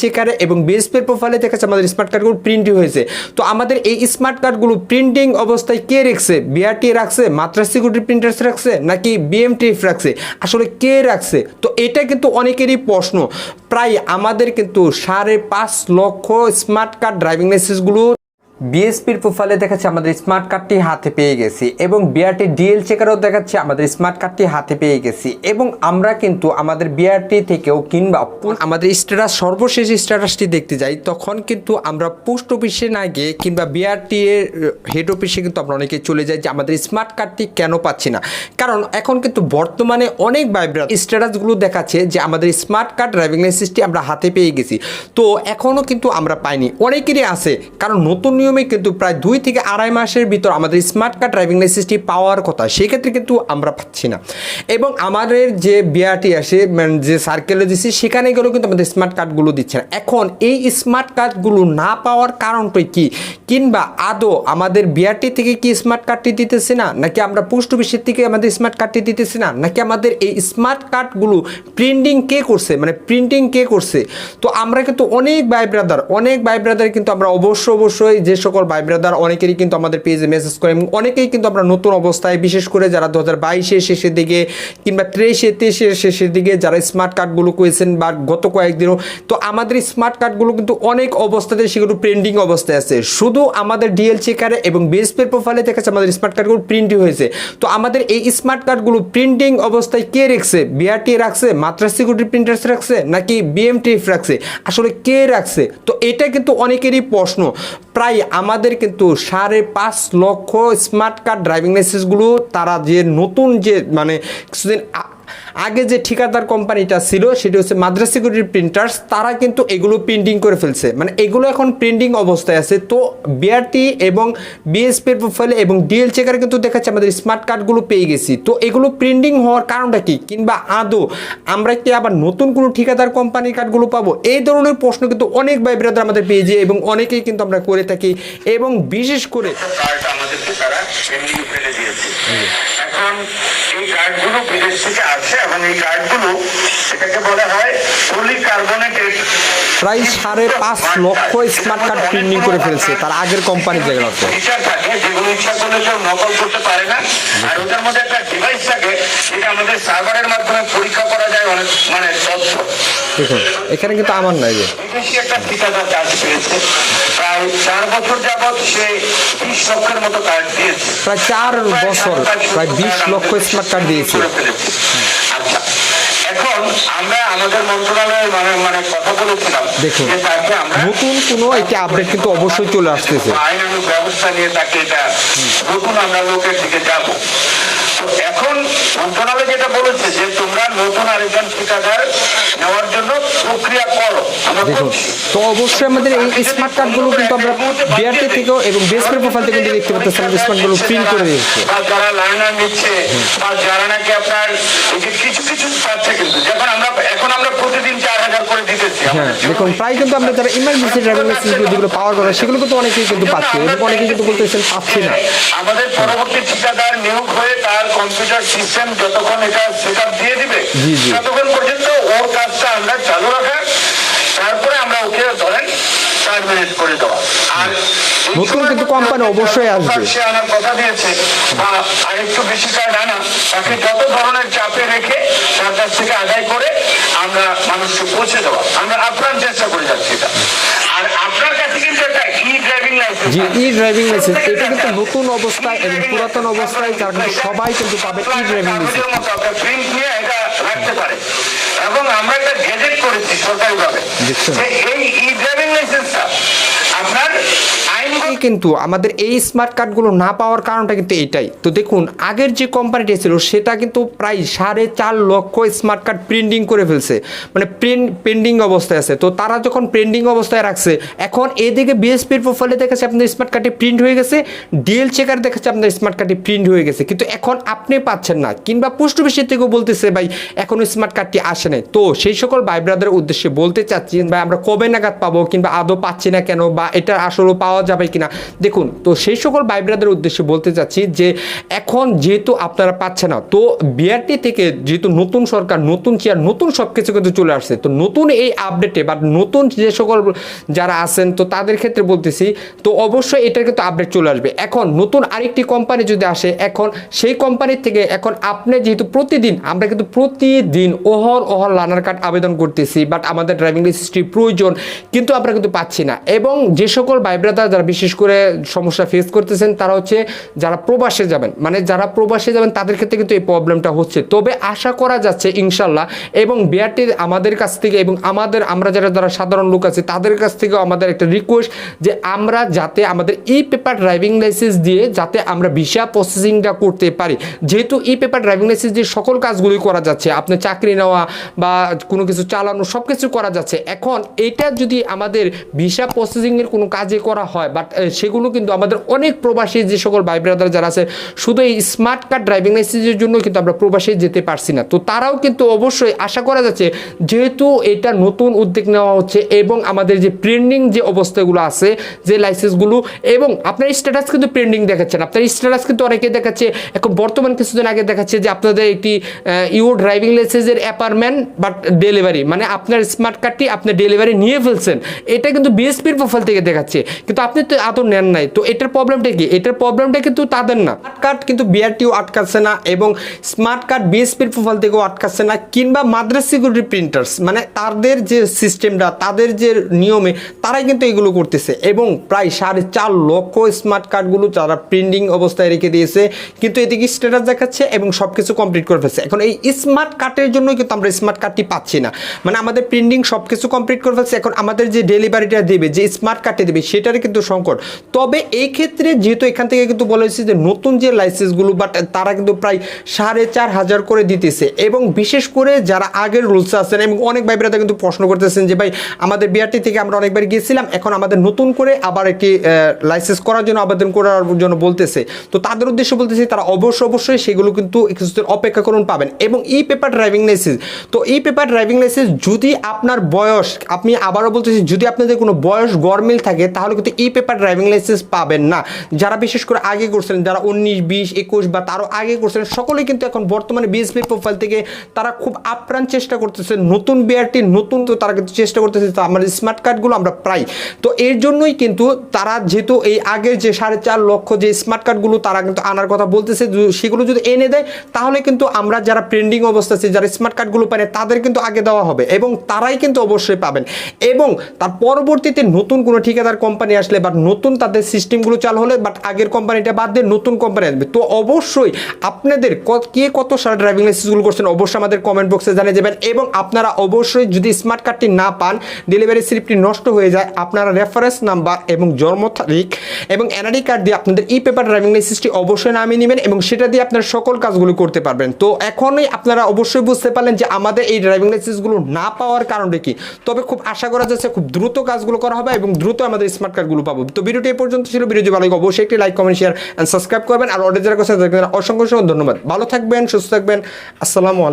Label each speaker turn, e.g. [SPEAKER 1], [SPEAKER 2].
[SPEAKER 1] চেকারে এবং বিএসপির প্রোফাইলে দেখা যাচ্ছে আমাদের স্মার্ট কার্ডগুলো প্রিন্ট হয়েছে। তো আমাদের এই স্মার্ট কার্ডগুলো প্রিন্টিং অবস্থায় কে রাখছে? বিআরটি রাখছে? মাত্রা সিকিউরিটি প্রিন্টার্স রাখছে? নাকি বিএমটিএফ রাখছে? আসলে কে রাখছে? তো এটা কিন্তু অনেকেরই প্রশ্ন। প্রায় আমাদের কিন্তু সাড়ে পাঁচ লক্ষ স্মার্ট কার্ড ড্রাইভিং লাইসেন্সগুলো বিএসপির প্রোফাইলে দেখাচ্ছে আমাদের স্মার্ট কার্ডটি হাতে পেয়ে গেছি এবং বিআরটি ডিএল চেকারও দেখাচ্ছে আমাদের স্মার্ট কার্ডটি হাতে পেয়ে গেছি এবং আমরা কিন্তু আমাদের বিআরটি থেকেও কিংবা আমাদের স্ট্যাটাস, সর্বশেষ স্ট্যাটাসটি দেখতে যাই, তখন কিন্তু আমরা পোস্ট অফিসে না গিয়ে কিংবা বিআরটি এর হেড অফিসে কিন্তু আমরা অনেকে চলে যাই যে আমাদের স্মার্ট কার্ডটি কেন পাচ্ছি না। কারণ এখন কিন্তু বর্তমানে অনেক ভাইব্রাট স্ট্যাটাসগুলো দেখাচ্ছে যে আমাদের স্মার্ট কার্ড ড্রাইভিং লাইসেন্সটি আমরা হাতে পেয়ে গেছি। তো এখনও কিন্তু আমরা পাইনি। অনেকেরই আছে, কারণ নতুন নিয়মে কিন্তু প্রায় দুই থেকে আড়াই মাসের ভিতর আমাদের স্মার্ট কার্ড ড্রাইভিং লাইসেন্সটি পাওয়ার কথা, সেক্ষেত্রে কিন্তু আমরা পাচ্ছি না। এবং আমাদের যে বিআরটি আসে মানে যে সার্কেলে দিচ্ছি সেখানে গেলেও কিন্তু আমাদের স্মার্ট কার্ডগুলো দিচ্ছে না। এখন এই স্মার্ট কার্ডগুলো না পাওয়ার কারণটাই কি? কিংবা আদৌ আমাদের বিআরটি থেকে কি স্মার্ট কার্ডটি দিতেছে না? নাকি আমরা পোস্ট অফিসের থেকে আমাদের স্মার্ট কার্ডটি দিতেছি না? নাকি আমাদের এই স্মার্ট কার্ডগুলো প্রিন্টিং কে করছে? মানে প্রিন্টিং কে করছে? তো আমরা কিন্তু অনেক ভাই ব্রাদার অনেক ভাই ব্রাদার কিন্তু আমরা অবশ্য অবশ্যই যে সকল ভাই ব্রাদার অনেকেরই কিন্তু আমাদের পেজে মেসেজ করে এবং অনেকেই কিন্তু আমরা নতুন অবস্থায়, বিশেষ করে যারা দু হাজার বাইশের শেষের দিকে কিংবা তেইশে তেইশের শেষের দিকে যারা স্মার্ট কার্ডগুলো করেছেন বা গত কয়েকদিনও, তো আমাদের স্মার্ট কার্ডগুলো কিন্তু অনেক অবস্থাতে সেগুলো প্রিন্টিং অবস্থায় আছে। শুধু আমাদের ডিএল চেকারে এবং বিএসপির প্রোফাইলে দেখাচ্ছে আমাদের স্মার্ট কার্ডগুলো প্রিন্টিং হয়েছে। তো আমাদের এই স্মার্ট কার্ডগুলো প্রিন্টিং অবস্থায় কে রাখছে? বিআরটি রাখছে? মাত্রা সিকিউরিটি প্রিন্টার্স রাখছে? নাকি বিএমটিএফ রাখছে? আসলে কে রাখছে? তো এটা কিন্তু অনেকেরই প্রশ্ন। প্রায় আমাদের কিন্তু সাড়ে পাঁচ লক্ষ স্মার্ট কার্ড ড্রাইভিং লাইসেন্সগুলো তারা যে নতুন যে মানে কিছুদিন আগে যে ঠিকাদার কোম্পানিটা ছিল সেটি হচ্ছে মাদ্রাস সিকিউরিটি প্রিন্টার্স তারা কিন্তু এগুলো প্রিন্টিং করে ফেলছে। মানে এগুলো এখন প্রিন্টিং অবস্থায় আছে। তো বিআরটি এবং বিএসপির প্রোফাইলে এবং ডিএল চেকারে কিন্তু দেখাচ্ছে আমাদের স্মার্ট কার্ডগুলো পেয়ে গেছি। তো এগুলো প্রিন্টিং হওয়ার কারণটা কি? কিংবা আদৌ আমরা কি আবার নতুন কোনো ঠিকাদার কোম্পানির কার্ডগুলো পাবো? এই ধরনের প্রশ্ন কিন্তু অনেক ভাই ব্রাদার আমাদের পেয়েছে এবং অনেকেই কিন্তু আমরা করে থাকি। এবং বিশেষ করে
[SPEAKER 2] কার্ড আমাদেরকে তারা ফেলে দিয়েছে। এখন কার্ডগুলো বিদেশ থেকে আসে এবং এই কার্ডগুলো এটাকে বলা হয় পলিকার্বনেটেড
[SPEAKER 1] প্রায় সাড়ে পাঁচ লক্ষ স্মার্ট কার্ড প্রিন্টিং করে ফেলছে তার আগের কোম্পানি
[SPEAKER 2] ফিচার থাকে যেগুলো ইচ্ছা করলে কেউ নকল করতে পারে না। আর ওটার মধ্যে একটা ডিভাইস থাকে যেটা আমাদের সার্ভারের মাধ্যমে পরীক্ষা করা যায় অনেক মানে তথ্য।
[SPEAKER 1] দেখুন এখানে কিন্তু আমার নাই যে।
[SPEAKER 2] বিদেশি একটা ঠিকাদার কাজ পেয়েছে। প্রায় চার বছর যাবৎ সে বিশ লক্ষের মতো কার্ড দিয়েছে।
[SPEAKER 1] প্রায় চার বছর প্রায় বিশ লক্ষ স্মার্ট কার্ড দিয়েছে।
[SPEAKER 2] আচ্ছা এখন আমরা আমাদের মন্ত্রণালয়ের মানে মানে কথা বলেছিলাম
[SPEAKER 1] দেখুন, নতুন কোনো একটি আপডেট কিন্তু অবশ্যই চলে আসতেছে।
[SPEAKER 2] আইনানুগ ব্যবস্থা নিয়ে তাকে এটা নতুন আমরা লোকের দিকে যাব। এখন মন্ত্রণালয় যেটা বলেছে যে তোমরা নতুন আরেকজন ঠিকাদার নেওয়ার জন্য প্রক্রিয়া করো।
[SPEAKER 1] দেখুন তো অবশ্যই আমাদের এই স্মার্ট কার্ডগুলো কিন্তু আমরা বিআরটি থেকেও এবং বেসপের প্রোফাইল থেকে দেখতে পাচ্ছি আমাদের স্মার্টগুলো প্রিন্ট করে
[SPEAKER 2] দিচ্ছে যারা লাইনার নিচ্ছে বা যারা নাকি আপনার এই যে
[SPEAKER 1] হ্যাঁ দেখুন প্রায় কিন্তু আমরা যারা ইমার্জেন্সি ড্রাইভিং লাইসেন্সগুলো যেগুলো পাওয়ার কথা সেগুলো কিন্তু অনেকেই কিন্তু পাচ্ছে। এবং অনেকেই কিন্তু বলতেছেন পাচ্ছি না।
[SPEAKER 2] আমাদের পরবর্তী ঠিকাদার নিয়োগ হয়ে তার কম্পিউটার সিস্টেম যতক্ষণ এটা সেট দিয়ে দিবে। ততক্ষণ পর্যন্ত ওর কাজটা আমরা চালু রাখা তারপরে আমরা ওকে ধরেন টার্মিনেট করে দেওয়া। আর
[SPEAKER 1] নতুন কিন্তু কোম্পানি অবশ্যই আসবে।
[SPEAKER 2] সে আনার কথা দিয়েছে। বা আরেকটু বেশি কার্ড আনা তাকে যত ধরনের চাপে রেখে তার কাছ থেকে আদায় করে মানুষকে পৌঁছে দেওয়া। আমরা আপ্রাণ চেষ্টা করে যাচ্ছি এটা। আর আপনার কাছে কিন্তু একটা ই ড্রাইভিং লাইসেন্স
[SPEAKER 1] জি ই ড্রাইভিং লাইসেন্স এটা কিন্তু নতুন অবস্থায় এবং পুরাতন অবস্থায় সবাই কিন্তু পাবে ই ড্রাইভিং লাইসেন্স
[SPEAKER 2] প্রিন্ট নিয়ে এটা রাখতে পারে। এবং আমরা একটা গেজেট করেছি সরকারিভাবে
[SPEAKER 1] দেখছেন?
[SPEAKER 2] যে এই ই ড্রাইভিং লাইসেন্সটা আপনার আইন
[SPEAKER 1] এই কিন্তু আমাদের এই স্মার্ট কার্ডগুলো না পাওয়ার কারণটা কিন্তু এটাই তো দেখুন, আগের যে কোম্পানিটা ছিল, সেটা কিন্তু প্রায় সাড়ে চার লক্ষ স্মার্ট কার্ড প্রিন্টিং করে ফেলছে। মানে প্রিন্ট পেন্ডিং অবস্থায় আছে। তো তারা যখন পেন্ডিং অবস্থায় রাখছে, এখন এদিকে বিএসপির প্রোফাইলে দেখাচ্ছে আপনার স্মার্ট কার্ডে প্রিন্ট হয়ে গেছে ডিএল চেকার দেখাচ্ছে আপনার স্মার্ট কার্ডে প্রিন্ট হয়ে গেছে। কিন্তু এখন আপনি পাচ্ছেন না। কিংবা পোস্ট অফিসের থেকেও বলতেছে, ভাই, এখনও স্মার্ট কার্ডটি আসে নাই। তো সেই সকল ভাই ব্রাদারের উদ্দেশ্যে বলতে চাচ্ছি, ভাই, আমরা কবে নাগাদ পাবো? কিংবা আদৌ পাচ্ছি না কেন? বা এটা আসলে পাওয়া যাবে কিনা? দেখুন, তো সেই সকল ভাই ব্রাদের উদ্দেশ্যে বলতে চাচ্ছি যে এখন যেহেতু আপনারা পাচ্ছে না, তো বিআরটি থেকে যেহেতু নতুন সরকার, নতুন চেয়ার নতুন সব কিছু কিন্তু চলে আসছে, তো নতুন এই আপডেটে বা নতুন যে সকল যারা আছেন, তো তাদের ক্ষেত্রে বলতেছি, তো অবশ্যই এটার কিন্তু আপডেট চলে আসবে। এখন নতুন আরেকটি কোম্পানি যদি আসে, এখন সেই কোম্পানির থেকে এখন আপনি যেহেতু প্রতিদিন, আমরা কিন্তু প্রতিদিন ওহর ওহর লার্নার কার্ড আবেদন করতেছি বাট আমাদের ড্রাইভিং লাইসেন্সটির প্রয়োজন, কিন্তু আমরা কিন্তু পাচ্ছি না। এবং যে সকল ভাই ব্রাদার যারা বিশেষ করে সমস্যা ফেস করতেছেন, তারা হচ্ছে যারা প্রবাসে যাবেন মানে যারা প্রবাসে যাবেন, তাদের ক্ষেত্রে কিন্তু এই প্রবলেমটা হচ্ছে। তবে আশা করা যাচ্ছে ইনশাল্লাহ এবং বিআরটির আমাদের কাছ থেকে এবং আমাদের, আমরা যারা যারা সাধারণ লোক আছে, তাদের কাছ থেকেও আমাদের একটা রিকোয়েস্ট যে আমরা যাতে আমাদের ই পেপার ড্রাইভিং লাইসেন্স দিয়ে যাতে আমরা ভিসা প্রসেসিংটা করতে পারি। যেহেতু ই পেপার ড্রাইভিং লাইসেন্স দিয়ে সকল কাজগুলোই করা যাচ্ছে, আপনি চাকরি নেওয়া বা কোনো কিছু চালানো সব কিছু করা যাচ্ছে। এখন এটা যদি আমাদের ভিসা প্রসেসিংয়ের কোনো কাজে করা হয় বাট সেগুলো কিন্তু আমাদের অনেক প্রবাসী যে সকল ভাই ব্রাদার যারা আছে, শুধু এই স্মার্ট কার্ড ড্রাইভিং লাইসেন্সের জন্য কিন্তু আমরা প্রবাসে যেতে পারছি না। তো তারাও কিন্তু অবশ্যই আশা করা যাচ্ছে, যেহেতু এটা নতুন উদ্যোগ নেওয়া হচ্ছে এবং আমাদের যে প্রেন্ডিং যে অবস্থাগুলো আছে, যে লাইসেন্সগুলো এবং আপনার স্ট্যাটাস কিন্তু প্রেন্ডিং দেখাচ্ছেন আপনার স্ট্যাটাস কিন্তু অনেকে দেখাচ্ছে, এখন বর্তমান কিছুদিন আগে দেখাচ্ছে যে আপনাদের একটি ইউ ড্রাইভিং লাইসেন্সের অ্যাপারমেন্ট বাট ডেলিভারি মানে আপনার স্মার্ট কার্ডটি আপনি ডেলিভারি নিয়ে ফেলছেন। এটা কিন্তু বিএসপির প্রোফাইল থেকে দেখাচ্ছে। কিন্তু আপনি তো আদৌ নেন নাই। তো এটার প্রবলেমটা কি? এটার প্রবলেমটা কিন্তু তাদের না। স্মার্ট কার্ড কিন্তু বিআরটিও আটকাচ্ছে না এবং স্মার্ট কার্ড বিএসপির প্রোফাইল থেকেও আটকাচ্ছে না কিংবা মাদ্রাস সিকিউরিটি প্রিন্টার্স মানে তাদের যে সিস্টেমটা তাদের যে নিয়মে তারাই কিন্তু এগুলো করতেছে। এবং প্রায় সাড়ে চার লক্ষ স্মার্ট কার্ডগুলো তারা প্রিন্টিং অবস্থায় রেখে দিয়েছে, কিন্তু এদিকে স্ট্যাটাস দেখাচ্ছে এবং সব কিছু কমপ্লিট করে ফেলছে। এখন এই স্মার্ট কার্ডের জন্য কিন্তু আমরা স্মার্ট কার্ডটি পাচ্ছি না। মানে আমাদের প্রিন্টিং সব কিছু কমপ্লিট করে ফেলছে। এখন আমাদের যে ডেলিভারিটা দেবে, যে স্মার্ট কার্ডটি দেবে, সেটারই কিন্তু সংকট। তবে এই ক্ষেত্রে যেহেতু এখান থেকে কিন্তু বলা হয়েছে যে নতুন যে লাইসেন্সগুলো বাট তারা কিন্তু প্রায় সাড়ে চার হাজার করে দিতেছে। এবং বিশেষ করে যারা আগের রুলস আছেন এবং অনেক ভাই ব্রাদার কিন্তু প্রশ্ন করতেছেন যে, ভাই, আমাদের বিআরটি থেকে আমরা অনেকবার গিয়েছিলাম, এখন আমাদের নতুন করে আবার একটি লাইসেন্স করার জন্য আবেদন করার জন্য বলতেছে। তো তাদের উদ্দেশ্যে বলতেছি তারা অবশ্য অবশ্যই সেগুলো কিন্তু কিছুদিন অপেক্ষা করুন পাবেন। এবং ই পেপার ড্রাইভিং লাইসেন্স তো ই পেপার ড্রাইভিং লাইসেন্স যদি আপনার বয়স, আপনি আবারও বলতেছি, যদি আপনাদের কোনো বয়স গরমিল থাকে, তাহলে কিন্তু ই পেপার ড্রাইভিং লাইসেন্স পাবেন না। যারা বিশেষ করে আগে করছিলেন, যারা উনিশ, বিশ, একুশ বা তারও আগে করছিলেন, সকলেই কিন্তু এখন বর্তমানে বিএসপি প্রোফাইল থেকে তারা খুব আপ্রাণ চেষ্টা করতেছে। নতুন বিআরটি নতুন তো তারা কিন্তু চেষ্টা করতেছে তো আমার স্মার্ট কার্ডগুলো আমরা প্রাই তো এর জন্যই কিন্তু তারা যেহেতু এই আগের যে সাড়ে চার লক্ষ যে স্মার্ট কার্ডগুলো তারা কিন্তু আনার কথা বলতেছে সেগুলো যদি এনে দেয়, তাহলে কিন্তু আমরা যারা পেন্ডিং অবস্থা আছে, যারা স্মার্ট কার্ডগুলো পায়, তাদের কিন্তু আগে দেওয়া হবে এবং তারাই কিন্তু অবশ্যই পাবেন। এবং তার পরবর্তীতে নতুন কোনো ঠিকাদার কোম্পানি আসলে বা নতুন তাদের সিস্টেমগুলো চালু হলে বাট আগের কোম্পানিটা বাদ দিয়ে নতুন কোম্পানি আসবে। তো অবশ্যই আপনাদের ক- কত সাল ড্রাইভিং লাইসেন্সগুলো করছেন অবশ্যই আমাদের কমেন্ট বক্সে জানিয়ে যাবেন এবং আপনারা অবশ্যই যদি স্মার্ট কার্ডটি না পান ডেলিভারি স্লিপটি নষ্ট হয়ে যায়, আপনারা রেফারেন্স নাম্বার এবং জন্ম তারিখ এবং এনআরডি কার্ড দিয়ে আপনাদের ই পেপার ড্রাইভিং লাইসেন্সটি অবশ্যই নামিয়ে নেবেন এবং সেটা দিয়ে আপনারা সকল কাজগুলো করতে পারবেন। তো এখনই আপনারা অবশ্যই বুঝতে পারলেন যে আমাদের এই ড্রাইভিং লাইসেন্সগুলো না পাওয়ার কারণটা কি। তবে খুব আশা করা যাচ্ছে খুব দ্রুত কাজগুলো করা হবে এবং দ্রুত আমাদের স্মার্ট কার্ডগুলো পাবো। তো ভিডিওটি এই পর্যন্ত ছিল। ভিডিও ভালো লাগে অবশ্যই একটি like comment share and subscribe করবেন। আর অর্ডার যারা অসংখ্য অসংখ্য ধন্যবাদ। ভালো থাকবেন, সুস্থ থাকবেন। আসসালামু আলাইকুম।